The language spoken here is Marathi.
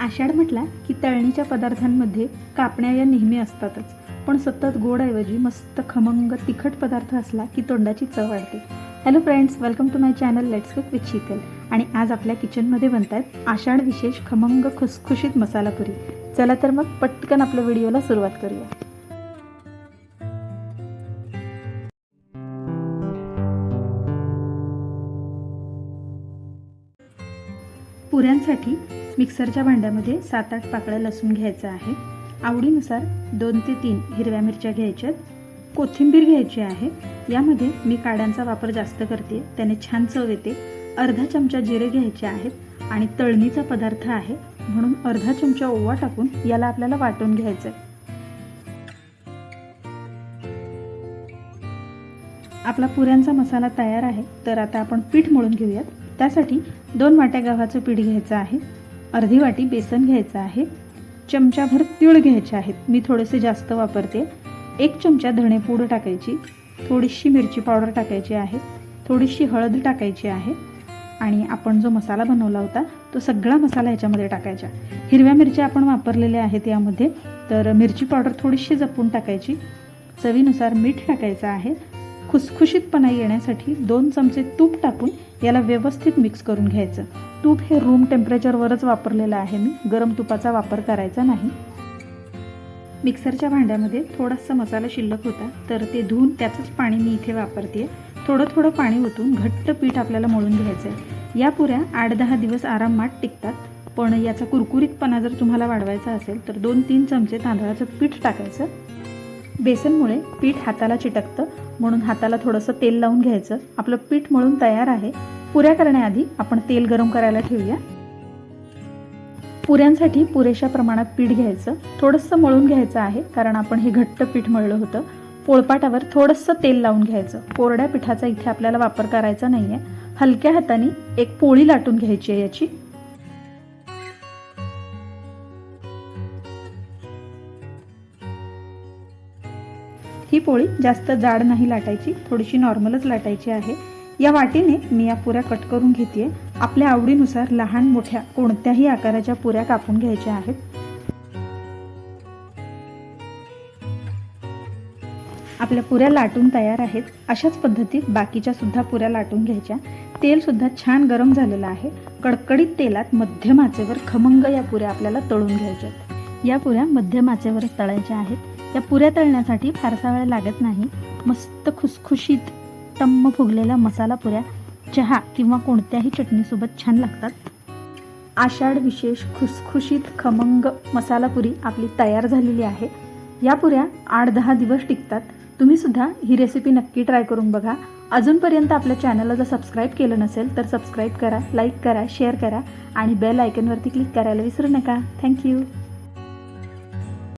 आषाढ म्हटला की तळणीच्या पदार्थांमध्ये कापण्या या नेहमी असतातच. पण सतत गोडऐवजी मस्त खमंग तिखट पदार्थ असला की तोंडाची चव वाढते. Hello friends welcome to my channel let's cook with Sheetal आणि आज आपल्या किचनमध्ये बनत आहेत आषाढ विशेष खमंग खुसखुशीत मसाला पुरी. चला तर मग पटकन आपल्या व्हिडिओला सुरुवात करूया. पुऱ्यांसाठी मिक्सरच्या भांड्यामध्ये सात आठ पाकळ्या लसूण घ्यायचं आहे. आवडीनुसार दोन ते तीन हिरव्या मिरच्या घ्यायच्यात कोथिंबीर घ्यायची आहे. यामध्ये मी काड्यांचा वापर जास्त करते. त्याने छान चव येते. अर्धा चमचा जिरे घ्यायचे आहेत आणि तळणीचा पदार्थ आहे. म्हणून अर्धा चमचा ओवा टाकून याला आपल्याला वाटून घ्यायचं आहे आपला पुऱ्यांचा मसाला तयार आहे. तर आता आपण पीठ मळून घेऊयात. त्यासाठी दोन वाट्या गव्हाचं पीठ घ्यायचं आहे. अर्धी वाटी बेसन घ्यायचं आहे. चमचाभर तीळ घ्यायचे आहेत. मी थोडेसे जास्त वापरते. एक चमचा धणेपूड टाकायची. थोडीशी मिरची पावडर टाकायची आहे. थोडीशी हळद टाकायची आहे. आणि आपण जो मसाला बनवला होता तो सगळा मसाला ह्याच्यामध्ये टाकायचा. हिरव्या मिरच्या आपण वापरलेल्या आहेत यामध्ये. तर मिरची पावडर थोडीशी जपून टाकायची. चवीनुसार मीठ टाकायचं आहे. खुसखुशीतपणा येण्यासाठी दोन चमचे तूप टाकून याला व्यवस्थित मिक्स करून घ्यायचं. तूप हे रूम टेम्परेचरवरच वापरलेलं आहे मी. गरम तुपाचा वापर करायचा नाही. मिक्सरच्या भांड्यामध्ये थोडासा मसाला शिल्लक होता तर ते धुवून त्याचंच पाणी मी इथे वापरते. थोडं थोडं पाणी ओतून घट्ट पीठ आपल्याला मळून घ्यायचं आहे या पुऱ्या आठ दहा दिवस आरामात टिकतात. पण याचा कुरकुरीतपणा जर तुम्हाला वाढवायचा असेल तर दोन तीन चमचे तांदळाचं पीठ टाकायचं. बेसनमुळे पीठ हाताला चिटकतं म्हणून हाताला थोडंसं तेल लावून घ्यायचं. आपलं पीठ मळून तयार आहे. पुऱ्या करण्याआधी आपण तेल गरम करायला ठेवूया. पुऱ्यांसाठी पुरेशा प्रमाणात पीठ घ्यायचं. थोडंसं मळून घ्यायचं आहे कारण आपण हे घट्ट पीठ मळलं होतं. पोळपाटावर थोडंसं तेल लावून घ्यायचं. कोरड्या पिठाचा इथे आपल्याला वापर करायचा नाही आहे हलक्या हाताने एक पोळी लाटून घ्यायची आहे याची. ही पोळी जास्त जाड नाही लाटायची थोडीशी नॉर्मलच लाटायची आहे. या वाटीने मी या पुऱ्या कट करून घेते आपल्या आवडीनुसार लहान मोठ्या कोणत्याही आकाराच्या पुऱ्या कापून घ्यायच्या आहेत. आपल्या पुऱ्या लाटून तयार आहेत. अशाच पद्धतीत बाकीच्या सुद्धा पुऱ्या लाटून घ्यायच्या. तेल सुद्धा छान गरम झालेलं आहे. कडकडीत तेलात मध्यम आचेवर खमंग या पुऱ्या आपल्याला तळून घ्यायच्या या पुऱ्या मध्यम आचेवरच तळायच्या आहेत. या पुऱ्या तळण्यासाठी फारसा वेळ लागत नाही. मस्त खुसखुशीत टम्म फुगलेल्या मसाला पुऱ्या चहा किंवा कोणत्याही चटणीसोबत छान लागतात. आषाढ विशेष खुसखुशीत खमंग मसाला पुरी आपली तयार झालेली आहे. या पुऱ्या आठ दहा दिवस टिकतात. तुम्ही सुद्धा ही रेसिपी नक्की ट्राय करून बघा. अजूनपर्यंत आपल्या चॅनलला जर सबस्क्राईब केलं नसेल तर सबस्क्राईब करा लाईक करा शेअर करा आणि बेल आयकनवरती क्लिक करायला विसरू नका. थँक्यू